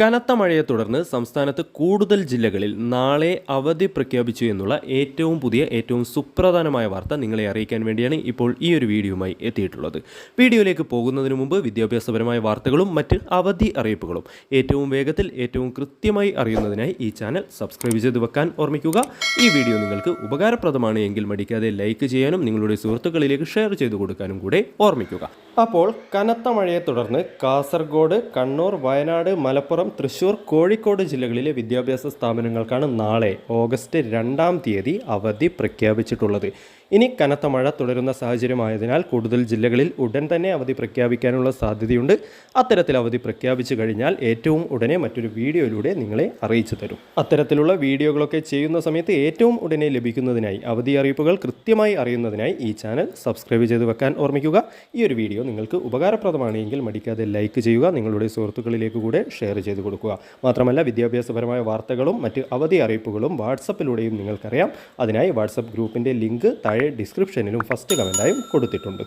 കനത്ത മഴയെ തുടർന്ന് സംസ്ഥാനത്ത് കൂടുതൽ ജില്ലകളിൽ നാളെ അവധി പ്രഖ്യാപിച്ചു എന്നുള്ള ഏറ്റവും പുതിയ ഏറ്റവും സുപ്രധാനമായ വാർത്ത നിങ്ങളെ അറിയിക്കാൻ വേണ്ടിയാണ് ഇപ്പോൾ ഈ ഒരു വീഡിയോയുമായി എത്തിയിട്ടുള്ളത്. വീഡിയോയിലേക്ക് പോകുന്നതിന് മുമ്പ് വിദ്യാഭ്യാസപരമായ വാർത്തകളും മറ്റ് അവധി അറിയിപ്പുകളും ഏറ്റവും വേഗത്തിൽ ഏറ്റവും കൃത്യമായി അറിയുന്നതിനായി ഈ ചാനൽ സബ്സ്ക്രൈബ് ചെയ്ത് വെക്കാൻ ഓർമ്മിക്കുക. ഈ വീഡിയോ നിങ്ങൾക്ക് ഉപകാരപ്രദമാണ് എങ്കിൽ മടിക്കാതെ ലൈക്ക് ചെയ്യാനും നിങ്ങളുടെ സുഹൃത്തുക്കളിലേക്ക് ഷെയർ ചെയ്തു കൊടുക്കാനും കൂടെ ഓർമ്മിക്കുക. അപ്പോൾ കനത്ത മഴയെ തുടർന്ന് കാസർഗോഡ് കണ്ണൂർ വയനാട് മലപ്പുറം തൃശൂർ കോഴിക്കോട് ജില്ലകളിലെ വിദ്യാഭ്യാസ സ്ഥാപനങ്ങൾക്കാണ് നാളെ ഓഗസ്റ്റ് രണ്ടാം തീയതി അവധി പ്രഖ്യാപിച്ചിട്ടുള്ളത്. ഇനി കനത്ത മഴ തുടരുന്ന സാഹചര്യമായതിനാൽ കൂടുതൽ ജില്ലകളിൽ ഉടൻ തന്നെ അവധി പ്രഖ്യാപിക്കാനുള്ള സാധ്യതയുണ്ട്. അത്തരത്തിൽ അവധി പ്രഖ്യാപിച്ചു കഴിഞ്ഞാൽ ഏറ്റവും ഉടനെ മറ്റൊരു വീഡിയോയിലൂടെ നിങ്ങളെ അറിയിച്ചു തരും. അത്തരത്തിലുള്ള വീഡിയോകളൊക്കെ ചെയ്യുന്ന സമയത്ത് ഏറ്റവും ഉടനെ ലഭിക്കുന്നതിനായി അവധി അറിയിപ്പുകൾ കൃത്യമായി അറിയുന്നതിനായി ഈ ചാനൽ സബ്സ്ക്രൈബ് ചെയ്ത് വെക്കാൻ ഓർമ്മിക്കുക. ഈ ഒരു വീഡിയോ നിങ്ങൾക്ക് ഉപകാരപ്രദമാണെങ്കിൽ മടിക്കാതെ ലൈക്ക് ചെയ്യുക നിങ്ങളുടെ സുഹൃത്തുക്കളിലേക്ക് കൂടെ ഷെയർ ചെയ്ത് കൊടുക്കുക. മാത്രമല്ല വിദ്യാഭ്യാസപരമായ വാർത്തകളും മറ്റ് അവധി അറിയിപ്പുകളും വാട്സപ്പിലൂടെയും നിങ്ങൾക്കറിയാം. അതിനായി വാട്സപ്പ് ഗ്രൂപ്പിന്റെ ലിങ്ക് ഡിസ്ക്രിപ്ഷനിലും ഫസ്റ്റ് കമന്റായും കൊടുത്തിട്ടുണ്ട്.